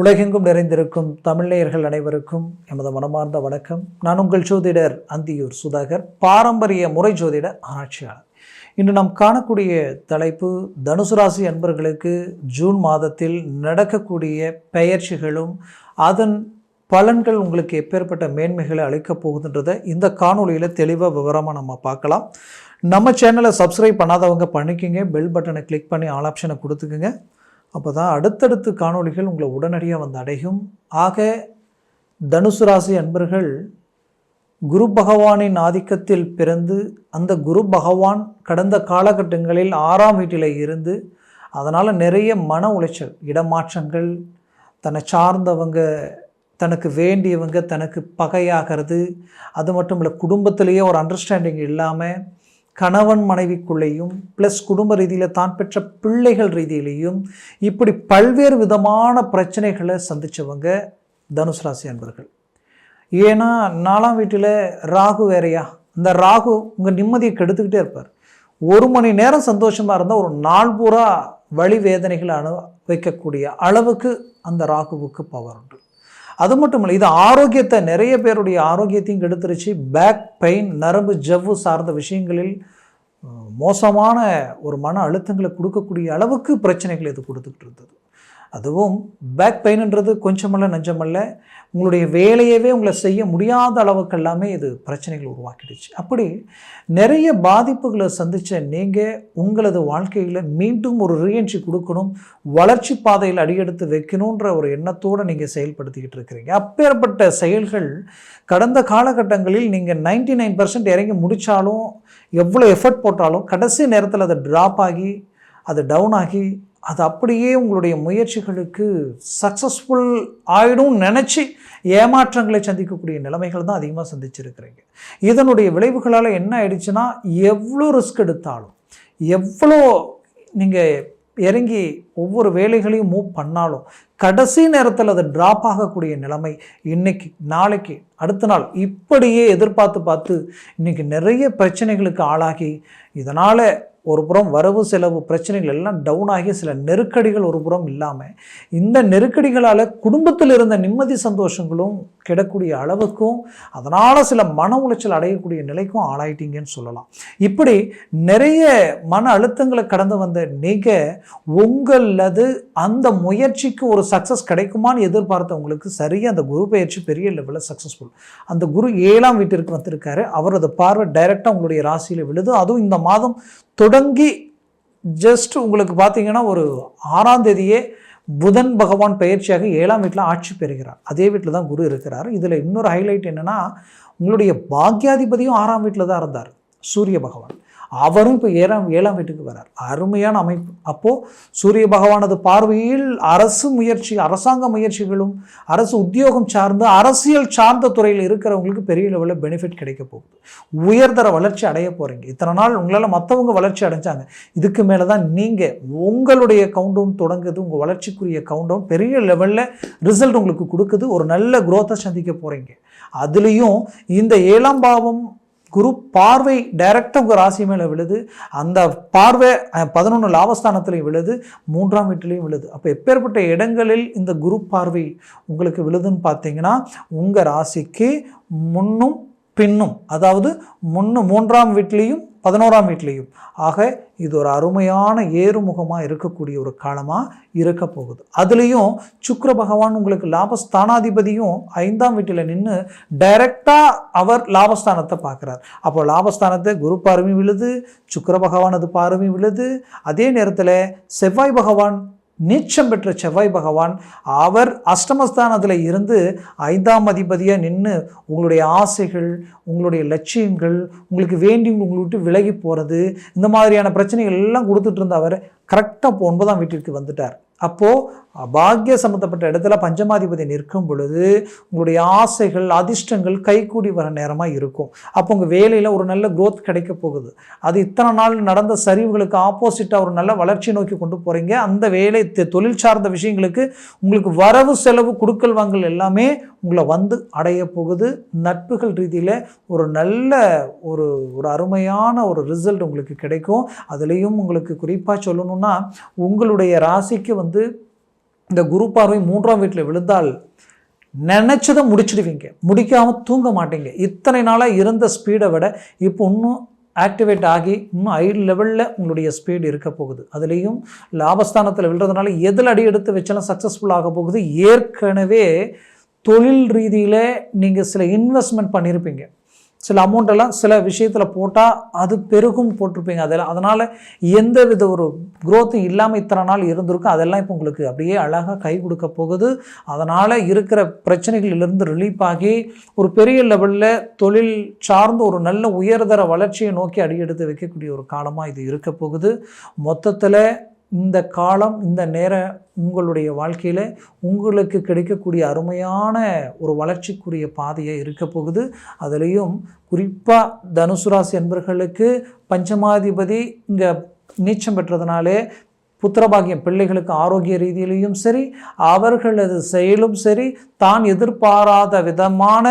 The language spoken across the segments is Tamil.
உலகெங்கும் நிறைந்திருக்கும் தமிழ்நேயர்கள் அனைவருக்கும் எமது மனமார்ந்த வணக்கம். நான் உங்கள் ஜோதிடர் அந்தியூர் சுதாகர் பாரம்பரிய முறை ஜோதிட ஆராய்ச்சியாளர். இன்று நாம் காணக்கூடிய தலைப்பு தனுசு ராசி அன்பர்களுக்கு ஜூன் மாதத்தில் நடக்கக்கூடிய பெயர்ச்சிகளும் அதன் பலன்கள் உங்களுக்கு எப்பேற்பட்ட மேன்மைகளை அளிக்கப் போகுதுன்றதை இந்த காணொளியில் தெளிவாக விவரமாக நம்ம பார்க்கலாம். நம்ம சேனலை சப்ஸ்கிரைப் பண்ணாதவங்க பண்ணிக்கோங்க பெல் பட்டனை கிளிக் பண்ணி ஆல் ஆப்ஷனை கொடுத்துக்குங்க. அப்போ தான் அடுத்தடுத்து காணொளிகள் உங்களை உடனடியாக வந்து அடையும். ஆக தனுசு ராசி அன்பர்கள் குரு பகவானின் ஆதிக்கத்தில் பிறந்து அந்த குரு பகவான் கடந்த காலகட்டங்களில் ஆறாம் வீட்டில் இருந்து அதனால் நிறைய மன உளைச்சல் இடமாற்றங்கள் தன்னை சார்ந்தவங்க தனக்கு வேண்டியவங்க தனக்கு பகையாகிறது அது மட்டும் இல்லை குடும்பத்திலேயே ஒரு அண்டர்ஸ்டாண்டிங் இல்லாமல் கணவன் மனைவிக்குள்ளேயும் ப்ளஸ் குடும்ப ரீதியில் தான் பெற்ற பிள்ளைகள் ரீதியிலையும் இப்படி பல்வேறு விதமான பிரச்சனைகளை சந்தித்தவங்க தனுசு ராசி அன்பர்கள். ஏன்னா நாலாம் வீட்டில் ராகு வேறையா? இந்த ராகு உங்கள் நிம்மதியை கெடுத்துக்கிட்டே இருப்பார். ஒரு மணி நேரம் சந்தோஷமாக இருந்தால் ஒரு நாள் பூரா வழி வேதனைகளை அனு வைக்கக்கூடிய அளவுக்கு அந்த ராகுவுக்கு பவர் உண்டு. அது மட்டும் இல்லை இது ஆரோக்கியத்தை நிறைய பேருடைய ஆரோக்கியத்தையும் கெடுத்துருச்சு. பேக் பெயின் நரம்பு ஜவ்வு சார்ந்த விஷயங்களில் மோசமான ஒரு மன அழுத்தங்களை கொடுக்கக்கூடிய அளவுக்கு பிரச்சனைகள் இது கொடுத்துக்கிட்டு இருந்தது. அதுவும் பேக் பெயின்ன்றது கொஞ்சமல்ல நஞ்சமல்ல. உங்களுடைய வேலையவே உங்களை செய்ய முடியாத அளவுக்கு எல்லாமே இது பிரச்சனைகள் உருவாக்கிடுச்சு. அப்படி நிறைய பாதிப்புகளை சந்தித்த நீங்கள் உங்களது வாழ்க்கையில் மீண்டும் ஒரு ரீஎன்ட்ரி கொடுக்கணும் வளர்ச்சி பாதையில் அடியெடுத்து வைக்கணுன்ற ஒரு எண்ணத்தோடு நீங்கள் செயல்படுத்திக்கிட்டு இருக்கிறீங்க. அப்பேற்பட்ட செயல்கள் கடந்த காலகட்டங்களில் நீங்கள் நைன்டி நைன் பர்சன்ட் இறங்கி முடித்தாலும் எவ்வளோ எஃபர்ட் போட்டாலும் கடைசி நேரத்தில் அதை ட்ராப் ஆகி அது டவுன் ஆகி அது அப்படியே உங்களுடைய முயற்சிகளுக்கு சக்ஸஸ்ஃபுல் ஆயிடும் நினச்சி ஏமாற்றங்களை சந்திக்கக்கூடிய நிலைமைகள் தான் அதிகமாக சந்திச்சிருக்கிறீங்க. இதனுடைய விளைவுகளால் என்ன ஆயிடுச்சுன்னா எவ்வளோ ரிஸ்க் எடுத்தாலும் எவ்வளோ நீங்கள் இறங்கி ஒவ்வொரு வேலைகளையும் மூவ் பண்ணாலும் கடைசி நேரத்தில் அது ட்ராப் ஆகக்கூடிய நிலைமை இன்னைக்கு நாளைக்கு அடுத்த நாள் இப்படியே எதிர்பார்த்து பார்த்து இன்னைக்கு நிறைய பிரச்சனைகளுக்கு ஆளாகி இதனால் ஒரு புறம் வரவு செலவு பிரச்சனைகள் எல்லாம் டவுன் ஆகி சில நெருக்கடிகள் ஒரு புறம் இல்லாமல் இந்த நெருக்கடிகளால் குடும்பத்தில் இருந்த நிம்மதி சந்தோஷங்களும் கிடக்கூடிய அளவுக்கும் அதனால் சில மன உளைச்சல் அடையக்கூடிய நிலைக்கும் ஆளாயிட்டீங்கன்னு சொல்லலாம். இப்படி நிறைய மன அழுத்தங்களை கடந்து வந்த நீங்கள் உங்களது அந்த முயற்சிக்கு ஒரு சக்ஸஸ் கிடைக்குமான்னு எதிர்பார்த்தவங்களுக்கு சரியாக அந்த குரு பயிற்சி பெரிய லெவலில் சக்ஸஸ்ஃபுல் அந்த குரு ஏழாம் வீட்டிற்கு வந்திருக்காரு. அவரது பார்வை டைரெக்டாக உங்களுடைய ராசியில் விழுது. அதுவும் இந்த மாதம் தொடங்கி ஜஸ்ட் உங்களுக்கு பார்த்தீங்கன்னா ஒரு ஆறாம் தேதியே புதன் பகவான் பயிற்சியாக ஏழாம் வீட்டில் ஆட்சி பெறுகிறார். அதே வீட்டில் தான் குரு இருக்கிறார். இதில் இன்னொரு ஹைலைட் என்னென்னா உங்களுடைய பாக்யாதிபதியும் ஆறாம் வீட்டில் தான் இருந்தார். சூரிய பகவான். அவரும் இப்போ ஏழாம் ஏழாம் வீட்டுக்கு வரார். அருமையான அமைப்பு. அப்போது சூரிய பகவானது பார்வையில் அரசு முயற்சி அரசாங்க முயற்சிகளும் அரசு உத்தியோகம் சார்ந்து அரசியல் சார்ந்த துறையில் இருக்கிறவங்களுக்கு பெரிய லெவலில் பெனிஃபிட் கிடைக்க போகுது. உயர்தர வளர்ச்சி அடைய போகிறீங்க இத்தனை நாள் உங்களால் மற்றவங்க வளர்ச்சி அடைஞ்சாங்க. இதுக்கு மேலே தான் நீங்கள் உங்களுடைய கவுண்டவுன் தொடங்குது உங்கள் வளர்ச்சிக்குரிய கவுண்டவுன் பெரிய லெவலில் ரிசல்ட் உங்களுக்கு கொடுக்குது. ஒரு நல்ல குரோத்தை சந்திக்க போகிறீங்க அதுலேயும் இந்த ஏழாம் பாவம் குரு பார்வை டைரக்டாக உங்கள் ராசி மேலே விழுது. அந்த பார்வை பதினொன்று லாபஸ்தானத்துலையும் விழுது மூன்றாம் வீட்டிலையும் விழுது. அப்போ எப்பேற்பட்ட இடங்களில் இந்த குரு பார்வை உங்களுக்கு விழுதுன்னு பார்த்தீங்கன்னா உங்கள் ராசிக்கு முன்னும் பின்னும் அதாவது முன்னு மூன்றாம் வீட்லேயும் பதினோராம் வீட்லேயும் ஆக இது ஒரு அருமையான ஏறுமுகமாக இருக்கக்கூடிய ஒரு காலமாக இருக்க போகுது. அதுலேயும் சுக்கர பகவான் உங்களுக்கு லாபஸ்தானாதிபதியும் ஐந்தாம் வீட்டில் நின்று டைரக்டாக அவர் லாபஸ்தானத்தை பார்க்குறார். அப்போ லாபஸ்தானத்தை குரு பார்வையும் விழுது சுக்கர பகவானது பார்வையும் விழுது. அதே நேரத்தில் செவ்வாய் பகவான் நீச்சம் பெற்ற செவ்வாய் பகவான் அவர் அஷ்டமஸ்தானத்தில் இருந்து ஐந்தாம் அதிபதியாக நின்று உங்களுடைய ஆசைகள் உங்களுடைய லட்சியங்கள் உங்களுக்கு வேண்டி உங்களை விட்டு விலகி போகிறது இந்த மாதிரியான பிரச்சனைகள் எல்லாம் கொடுத்துட்டு இருந்த அவர் கரெக்டாக இப்போ ஒன்பதாம் வீட்டிற்கு வந்துட்டார். அப்போது பாக்கிய சம்மந்தப்பட்ட இடத்துல பஞ்சமாதிபதி நிற்கும் பொழுது உங்களுடைய ஆசைகள் அதிர்ஷ்டங்கள் கைகூடி வர நேரமாக இருக்கும். அப்போ உங்கள் வேலையில் ஒரு நல்ல குரோத் கிடைக்க போகுது. அது இத்தனை நாள் நடந்த சரிவுகளுக்கு ஆப்போசிட்டாக ஒரு நல்ல வளர்ச்சி நோக்கி கொண்டு போகிறீங்க அந்த வேலை தொழில் சார்ந்த விஷயங்களுக்கு உங்களுக்கு வரவு செலவு கொடுக்கல் வாங்கல் எல்லாமே உங்களை வந்து அடைய போகுது. நட்புகள் ரீதியில் ஒரு நல்ல ஒரு ஒரு அருமையான ஒரு ரிசல்ட் உங்களுக்கு கிடைக்கும். அதுலேயும் உங்களுக்கு குறிப்பாக சொல்லணும்னா உங்களுடைய ராசிக்கு வந்து வந்து இந்த குரு பார்வை மூன்றாம் வீட்டில் விழுந்தால் நினச்சதை முடிச்சிடுவீங்க. முடிக்காமல் தூங்க மாட்டீங்க. இத்தனை நாளாக இருந்த ஸ்பீடை விட இப்போ இன்னும் ஆக்டிவேட் ஆகி இன்னும் ஹை லெவலில் உங்களுடைய ஸ்பீடு இருக்க போகுது. அதுலேயும் லாபஸ்தானத்தில் விழுறதுனால எதில் அடி எடுத்து வச்சாலும் சக்ஸஸ்ஃபுல் ஆக போகுது. ஏற்கனவே தொழில் ரீதியில் நீங்கள் சில இன்வெஸ்ட்மெண்ட் பண்ணியிருப்பீங்க சில அமௌண்ட்டெல்லாம் சில விஷயத்தில் போட்டால் அது பெருகும் போட்டிருப்பீங்க. அதெல்லாம் அதனால் எந்த வித ஒரு குரோத்தும் இல்லாமல் இத்தனை நாள் இருந்திருக்கும் அதெல்லாம் இப்போ உங்களுக்கு அப்படியே அழகாக கை கொடுக்க போகுது. அதனால் இருக்கிற பிரச்சனைகளிலிருந்து ரிலீஃப் ஆகி ஒரு பெரிய லெவலில் தொழில் சார்ந்த ஒரு நல்ல உயர்தர வளர்ச்சியை நோக்கி அடியெடுத்து வைக்கக்கூடிய ஒரு காலமாக இது இருக்க போகுது. மொத்தத்தில் இந்த காலம் இந்த நேரம் உங்களுடைய வாழ்க்கையில் உங்களுக்கு கிடைக்கக்கூடிய அருமையான ஒரு வளர்ச்சிக்குரிய பாதையை இருக்க போகுது. அதுலேயும் குறிப்பாக தனுசு ராசி என்பர்களுக்கு பஞ்சமாதிபதி இங்கே நீச்சம் பெற்றதுனாலே புத்திரபாகியம் பிள்ளைகளுக்கு ஆரோக்கிய ரீதியிலையும் சரி அவர்களது செயலும் சரி தான் எதிர்பாராத விதமான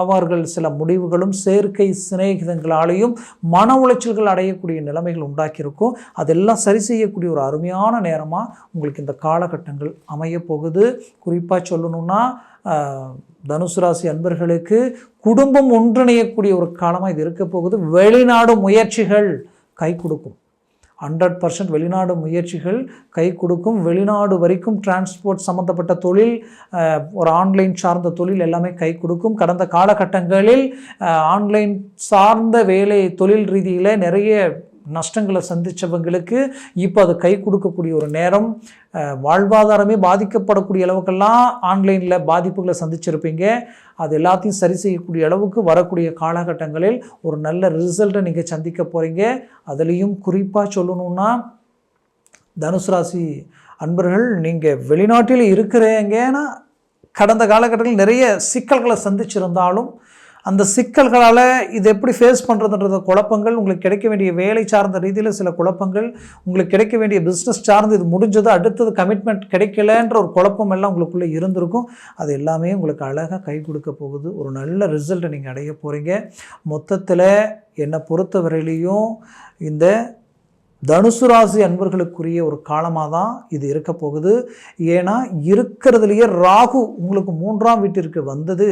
அவர்கள் சில முடிவுகளும் செயற்கை சிநேகிதங்களாலேயும் மன உளைச்சல்கள் அடையக்கூடிய நிலைமைகள் உண்டாக்கியிருக்கும். அதெல்லாம் சரி செய்யக்கூடிய ஒரு அருமையான நேரமாக உங்களுக்கு இந்த காலகட்டங்கள் அமைய போகுது. குறிப்பாக சொல்லணும்னா தனுசு ராசி அன்பர்களுக்கு குடும்பம் ஒன்றிணையக்கூடிய ஒரு காலமாக இது இருக்க போகுது. வெளிநாடு முயற்சிகள் கை கொடுக்கும். ஹண்ட்ரட் பர்சன்ட் வெளிநாடு முயற்சிகள் கை கொடுக்கும். வெளிநாடு வரைக்கும் டிரான்ஸ்போர்ட் சம்மந்தப்பட்ட தொழில் ஒரு ஆன்லைன் சார்ந்த தொழில் எல்லாமே கை கொடுக்கும். கடந்த காலகட்டங்களில் ஆன்லைன் சார்ந்த வேலை தொழில் ரீதியில் நிறைய நஷ்டங்களை சந்தித்தவங்களுக்கு இப்போ அது கை கொடுக்கக்கூடிய ஒரு நேரம் வாழ்வாதாரமே பாதிக்கப்படக்கூடிய அளவுக்கெல்லாம் ஆன்லைனில் பாதிப்புகளை சந்திச்சிருப்பீங்க. அது எல்லாத்தையும் சரி செய்யக்கூடிய அளவுக்கு வரக்கூடிய காலகட்டங்களில் ஒரு நல்ல ரிசல்ட்டை நீங்கள் சந்திக்க போகிறீங்க அதுலேயும் குறிப்பாக சொல்லணும்னா தனுசு ராசி அன்பர்கள் நீங்கள் வெளிநாட்டில் இருக்கிறீங்கன்னா கடந்த காலகட்டத்தில் நிறைய சிக்கல்களை சந்திச்சிருந்தாலும் அந்த சிக்கல்களால் இது எப்படி ஃபேஸ் பண்ணுறதுன்றது குழப்பங்கள் உங்களுக்கு கிடைக்க வேண்டிய வேலை சார்ந்த ரீதியில் சில குழப்பங்கள் உங்களுக்கு கிடைக்க வேண்டிய பிஸ்னஸ் சார்ந்து இது முடிஞ்சது அடுத்தது கமிட்மெண்ட் கிடைக்கலன்ற ஒரு குழப்பம் எல்லாம் உங்களுக்குள்ளே இருந்திருக்கும். அது எல்லாமே உங்களுக்கு அழகாக கை கொடுக்க போகுது. ஒரு நல்ல ரிசல்ட்டை நீங்கள் அடைய போகிறீங்க மொத்தத்தில் என்னை பொறுத்தவரையிலையும் இந்த தனுசு ராசி அன்பர்களுக்குரிய ஒரு காலமாக தான் இது இருக்க போகுது. ஏன்னா இருக்கிறதுலையே ராகு உங்களுக்கு மூன்றாம் வீட்டிற்கு வந்தது.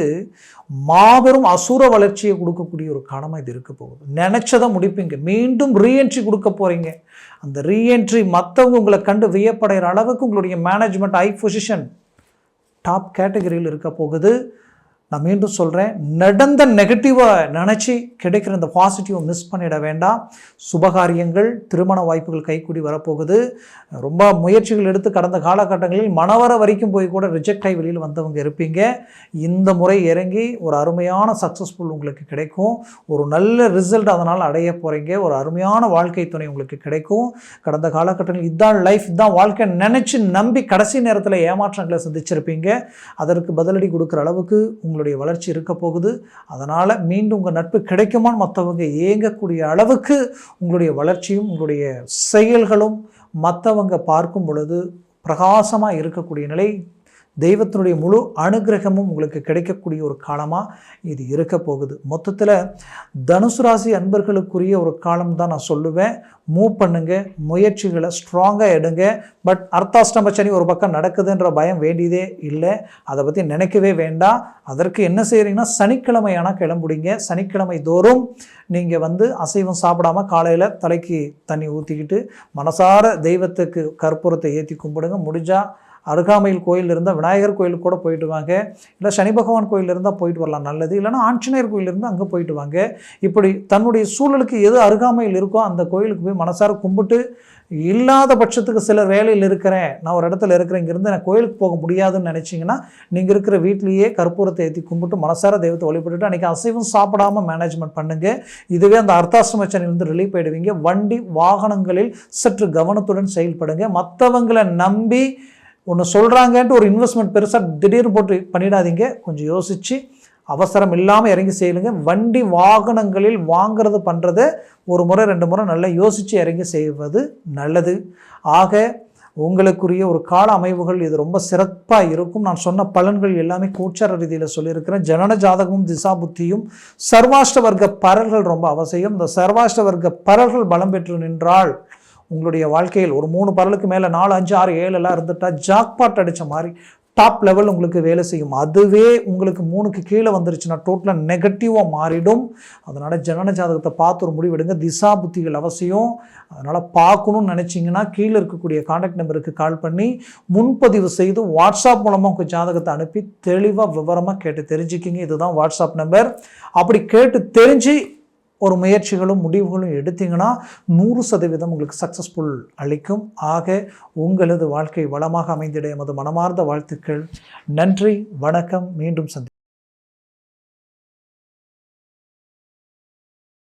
மாபெரும் அசுர வளர்ச்சியை கொடுக்கக்கூடிய ஒரு காலமாக இது இருக்க போகுது. நினச்சதை முடிப்பீங்க. மீண்டும் ரீஎன்ட்ரி கொடுக்க போகிறீங்க அந்த ரீஎன்ட்ரி மற்றவங்க உங்களை கண்டு வியப்படைகிற அளவுக்கு உங்களுடைய மேனேஜ்மெண்ட் ஹை பொசிஷன் டாப் கேட்டகரியில் இருக்க போகுது. நான் மீண்டும் சொல்கிறேன் நடந்த நெகட்டிவை நினச்சி கிடைக்கிற இந்த பாசிட்டிவை மிஸ் பண்ணிட வேண்டாம். சுபகாரியங்கள் திருமண வாய்ப்புகள் கைக்கூடி வரப்போகுது. ரொம்ப முயற்சிகள் எடுத்து கடந்த காலகட்டங்களில் மனவர வரைக்கும் போய் கூட ரிஜெக்ட் ஆகி வெளியில் வந்தவங்க இருப்பீங்க. இந்த முறை இறங்கி ஒரு அருமையான சக்ஸஸ்ஃபுல் உங்களுக்கு கிடைக்கும். ஒரு நல்ல ரிசல்ட் அதனால் அடைய போகிறீங்க ஒரு அருமையான வாழ்க்கை துணை உங்களுக்கு கிடைக்கும். கடந்த காலகட்டங்களில் இதுதான் லைஃப் இதான் வாழ்க்கை நினச்சி நம்பி கடைசி நேரத்தில் ஏமாற்றங்களை சந்திச்சிருப்பீங்க. அதற்கு பதிலடி கொடுக்குற அளவுக்கு உங்களுக்கு உங்களுடைய வளர்ச்சி இருக்க போகுது. அதனால் மீண்டும் உங்கள் நட்பு கிடைக்குமான்னு மற்றவங்க ஏங்கக்கூடிய அளவுக்கு உங்களுடைய வளர்ச்சியும் உங்களுடைய செயல்களும் மற்றவங்க பார்க்கும் பொழுது பிரகாசமாக இருக்கக்கூடிய நிலை தெய்வத்தினுடைய முழு அனுகிரகமும் உங்களுக்கு கிடைக்கக்கூடிய ஒரு காலமாக இது இருக்க போகுது. மொத்தத்தில் தனுசு ராசி அன்பர்களுக்குரிய ஒரு காலம் தான் நான் சொல்லுவேன். மூவ் பண்ணுங்க முயற்சிகளை ஸ்ட்ராங்காக எடுங்க. பட் அர்த்தாஷ்டம சனி ஒரு பக்கம் நடக்குதுன்ற பயம் வேண்டியதே இல்லை. அதை பற்றி நினைக்கவே வேண்டாம். அதற்கு என்ன செய்கிறீங்கன்னா சனிக்கிழமை ஆனால் கிளம்புடிங்க. சனிக்கிழமை தோறும் நீங்கள் வந்து அசைவம் சாப்பிடாம காலையில் தலைக்கு தண்ணி ஊற்றிக்கிட்டு மனசார தெய்வத்துக்கு கற்பூரத்தை ஏற்றி கும்பிடுங்க. முடிஞ்சால் அருகாமையில் கோயில் இருந்தால் விநாயகர் கோயிலுக்கு கூட போயிட்டு வாங்க. இல்லை சனி பகவான் கோயில் இருந்தால் போயிட்டு வரலாம் நல்லது. இல்லைன்னா ஆஞ்சநேயர் கோயில் இருந்தால் அங்கே போயிட்டு வாங்க. இப்படி தன்னுடைய சூழலுக்கு எது அருகாமையில் இருக்கோ அந்த கோயிலுக்கு போய் மனசார கும்பிட்டு இல்லாத பட்சத்துக்கு சிலர் வேலையில் இருக்கிறேன் நான் ஒரு இடத்துல இருக்கிறேன் இங்கேருந்து நான் கோயிலுக்கு போக முடியாதுன்னு நினச்சிங்கன்னா நீங்கள் இருக்கிற வீட்லேயே கற்பூரத்தை ஏற்றி கும்பிட்டு மனசார தெய்வத்தை வழிபட்டுட்டு அன்றைக்கி அசைவம் சாப்பிடாம மேனேஜ்மெண்ட் பண்ணுங்கள் இதுவே அந்த அர்த்தாசிரமச்சனிலிருந்து ரிலீஃப் ஆயிடுவீங்க. வண்டி வாகனங்களில் சற்று கவனத்துடன் செயல்படுங்க. மற்றவங்களை நம்பி ஒன்று சொல்கிறாங்கன்ட்டு ஒரு இன்வெஸ்ட்மெண்ட் பெருசாக திடீர்னு போட்டு பண்ணிடாதீங்க. கொஞ்சம் யோசித்து அவசரம் இல்லாமல் இறங்கி செய்யலுங்க வண்டி வாகனங்களில் வாங்கிறது பண்ணுறத ஒரு முறை ரெண்டு முறை நல்லா யோசித்து இறங்கி செய்வது நல்லது. ஆக உங்களுக்குரிய ஒரு கால அமைவுகள் இது ரொம்ப சிறப்பாக இருக்கும். நான் சொன்ன பலன்கள் எல்லாமே கூச்சார ரீதியில் சொல்லியிருக்கிறேன். ஜனன ஜாதகமும் திசா புத்தியும் சர்வாஷ்ட வர்க்க பரல்கள் ரொம்ப அவசியம். இந்த சர்வாஷ்ட வர்க்க பரல்கள் பலம் பெற்று நின்றால் உங்களுடைய வாழ்க்கையில் ஒரு மூணு பரலுக்கு மேலே நாலு அஞ்சு ஆறு ஏழு எல்லாம் இருந்துட்டால் ஜாக்பாட் அடித்த மாதிரி டாப் லெவல் உங்களுக்கு வேலை செய்யும். அதுவே உங்களுக்கு மூணுக்கு கீழே வந்துருச்சுன்னா டோட்டலாக நெகட்டிவாக மாறிடும். அதனால் ஜனன ஜாதகத்தை பார்த்து ஒரு முடிவெடுங்க திசா புத்திகள் அவசியம். அதனால் பார்க்கணும்னு நினச்சிங்கன்னா கீழே இருக்கக்கூடிய காண்டாக்ட் நம்பருக்கு கால் பண்ணி முன்பதிவு செய்து வாட்ஸ்அப் மூலமாக உங்கள் ஜாதகத்தை அனுப்பி தெளிவாக விவரமாக கேட்டு தெரிஞ்சுக்கிங்க. இதுதான் வாட்ஸ்அப் நம்பர் அப்படி கேட்டு தெரிஞ்சு ஒரு முயற்சிகளும் முடிவுகளும் எடுத்தீங்கன்னா நூறு சதவீதம் உங்களுக்கு சக்ஸஸ்ஃபுல் அளிக்கும். ஆக உங்களது வாழ்க்கை வளமாக அமைந்திட எமது மனமார்ந்த வாழ்த்துக்கள். நன்றி வணக்கம். மீண்டும் சந்தி